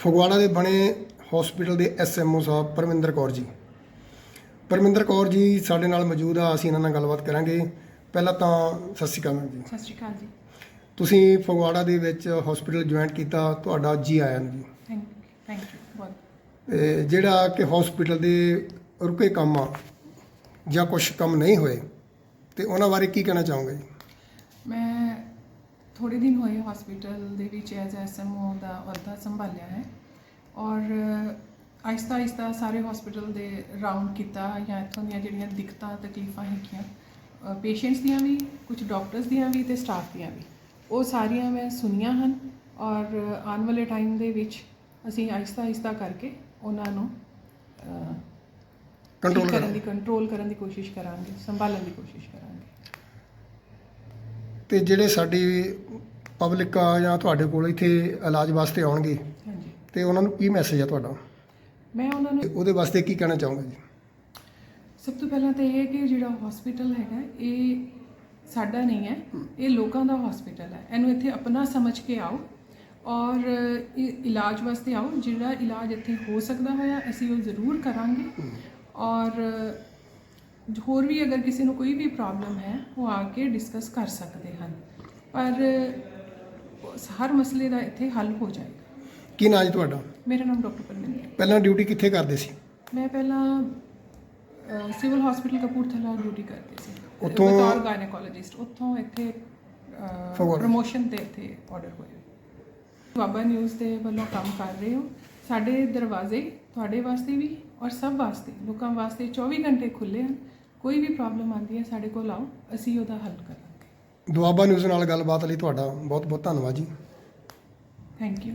ਫਗਵਾੜਾ ਦੇ ਬਣੇ ਹਸਪੀਟਲ ਦੇ ਐਸਐਮਓ ਸਾਹਿਬ ਪਰਮਿੰਦਰ ਕੌਰ ਜੀ। ਪਰਮਿੰਦਰ ਕੌਰ ਜੀ ਸਾਡੇ ਨਾਲ ਮੌਜੂਦ ਆ ਅਸੀਂ ਇਹਨਾਂ ਨਾਲ ਗੱਲਬਾਤ ਕਰਾਂਗੇ। ਪਹਿਲਾਂ ਤਾਂ ਸਤਿ ਸ਼੍ਰੀ ਅਕਾਲ ਜੀ। ਸਤਿ ਸ਼੍ਰੀ ਅਕਾਲ ਜੀ। ਤੁਸੀਂ ਫਗਵਾੜਾ ਦੇ ਵਿੱਚ ਹਸਪੀਟਲ ਜੁਆਇਨ ਕੀਤਾ ਤੁਹਾਡਾ ਜੀ ਆਇਆਂ ਨੂੰ ਜੀ। ਥੈਂਕ ਥੈਂਕ ਯੂ ਬਹੁਤ। ਜਿਹੜਾ ਕਿ ਹਸਪੀਟਲ ਦੇ ਰੁਕੇ ਕੰਮ ਆ ਜਾਂ ਕੁਝ ਕੰਮ ਨਹੀਂ ਹੋਏ ਤੇ ਉਹਨਾਂ ਬਾਰੇ ਕੀ ਕਹਿਣਾ ਚਾਹੋਗੇ ਜੀ? ਮੈਂ ਥੋੜੇ ਦਿਨ ਹੋਏ ਹਸਪੀਟਲ ਦੇ ਵਿੱਚ ਐਜ਼ ਐਸਐਮਓ ਦਾ ਅਹੁਦਾ ਸੰਭਾਲਿਆ ਹੈ ਔਰ ਆਹਿਸਤਾ ਆਹਿਸਤਾ ਸਾਰੇ ਹਸਪੀਟਲ ਦੇ ਰਾਉਂਡ ਕੀਤਾ ਜਾਂ ਇੱਥੋਂ ਦੀਆਂ ਜਿਹੜੀਆਂ ਦਿੱਕਤਾਂ ਤਕਲੀਫਾਂ ਹੈਗੀਆਂ ਪੇਸ਼ੈਂਟਸ ਦੀਆਂ ਵੀ ਕੁਝ ਡਾਕਟਰਸ ਦੀਆਂ ਵੀ ਤੇ ਸਟਾਫ ਦੀਆਂ ਵੀ ਉਹ ਸਾਰੀਆਂ ਮੈਂ ਸੁਣੀਆਂ ਹਨ ਔਰ ਆਉਣ ਵਾਲੇ ਟਾਈਮ ਦੇ ਵਿੱਚ ਅਸੀਂ ਆਹਿਸਤਾ ਆਹਿਸਤਾ ਕਰਕੇ ਉਹਨਾਂ ਨੂੰ ਕੰਟਰੋਲ ਕਰਨ ਕਰੋ ਦੀ ਕੰਟਰੋਲ ਕਰਨ ਦੀ ਕੋਸ਼ਿਸ਼ ਕਰਾਂਗੇ ਸੰਭਾਲਣ ਦੀ ਕੋਸ਼ਿਸ਼ ਕਰਾਂਗੇ ਤੇ ਜਿਹੜੇ ਸਾਡੀ ਪਬਲਿਕ ਆ ਜਾਂ ਤੁਹਾਡੇ ਕੋਲ ਇੱਥੇ ਇਲਾਜ ਵਾਸਤੇ ਆਉਣਗੇ? ਹਾਂਜੀ। ਤੇ ਉਹਨਾਂ ਨੂੰ ਕੀ ਮੈਸੇਜ ਆ ਤੁਹਾਡਾ? ਮੈਂ ਉਹਨਾਂ ਨੂੰ ਤੇ ਉਹਦੇ ਵਾਸਤੇ ਕੀ ਕਹਿਣਾ ਚਾਹੋਗੇ ਜੀ? ਸਭ ਤੋਂ ਪਹਿਲਾਂ ਤਾਂ ਇਹ ਹੈ ਕਿ ਜਿਹੜਾ ਹਸਪੀਟਲ ਹੈਗਾ ਇਹ ਸਾਡਾ ਨਹੀਂ ਹੈ। ਇਹ ਲੋਕਾਂ ਦਾ ਹਸਪੀਟਲ ਹੈ। ਇਹਨੂੰ ਇੱਥੇ ਆਪਣਾ ਸਮਝ ਕੇ ਆਓ ਔਰ ਇਲਾਜ ਵਾਸਤੇ ਆਓ। ਜਿਹੜਾ ਇਲਾਜ ਇੱਥੇ ਹੋ ਸਕਦਾ ਹੋਇਆ ਅਸੀਂ ਉਹ ਜ਼ਰੂਰ ਕਰਾਂਗੇ। ਔਰ ਹੋਰ ਵੀ ਅਗਰ ਕਿਸੇ ਨੂੰ ਕੋਈ ਵੀ ਪ੍ਰੋਬਲਮ ਹੈ ਉਹ ਆ ਕੇ ਡਿਸਕਸ ਕਰ ਸਕਦੇ ਹਨ। ਪਰ ਹਰ ਮਸਲੇ ਦਾ ਇੱਥੇ ਹੱਲ ਹੋ ਜਾਏਗਾ। ਕੀ ਨਾਂ ਜੀ ਤੁਹਾਡਾ? ਮੇਰਾ ਨਾਮ ਡਾਕਟਰ ਪਰਮਿੰਦਰ ਪਹਿਲਾਂ ਡਿਊਟੀ ਕਿੱਥੇ ਕਰਦੇ ਸੀ? ਮੈਂ ਪਹਿਲਾਂ ਸਿਵਲ ਹਸਪੀਟਲ ਕਪੂਰਥਲਾ ਡਿਊਟੀ ਕਰਦੀ ਸੀ। ਉੱਥੋਂ- ਬਤੌਰ ਗਾਇਨੋਕੋਲੋਜਿਸਟ ਉੱਥੋਂ ਇੱਥੇ ਫਗਵਾੜਾ। ਪ੍ਰੋਮੋਸ਼ਨ ਤੇ ਇੱਥੇ ਆਰਡਰ ਹੋਇਆ। ਬਾਬਾ ਨਿਊਜ਼ ਦੇ ਵੱਲੋਂ ਕੰਮ ਕਰ ਰਹੇ ਹੋ। ਸਾਡੇ ਦਰਵਾਜ਼ੇ ਤੁਹਾਡੇ ਵਾਸਤੇ ਵੀ ਔਰ ਸਭ ਵਾਸਤੇ ਲੋਕਾਂ ਵਾਸਤੇ 24 ਘੰਟੇ ਖੁੱਲੇ ਹਨ। ਕੋਈ ਵੀ ਪ੍ਰੋਬਲਮ ਆਉਂਦੀ ਹੈ ਸਾਡੇ ਕੋਲ ਆਓ ਅਸੀਂ ਉਹਦਾ ਹੱਲ ਕਰਾਂਗੇ। ਦੁਆਬਾ ਨਿਊਜ਼ ਨਾਲ ਗੱਲਬਾਤ ਲਈ ਤੁਹਾਡਾ ਬਹੁਤ ਬਹੁਤ ਧੰਨਵਾਦ ਜੀ। Thank you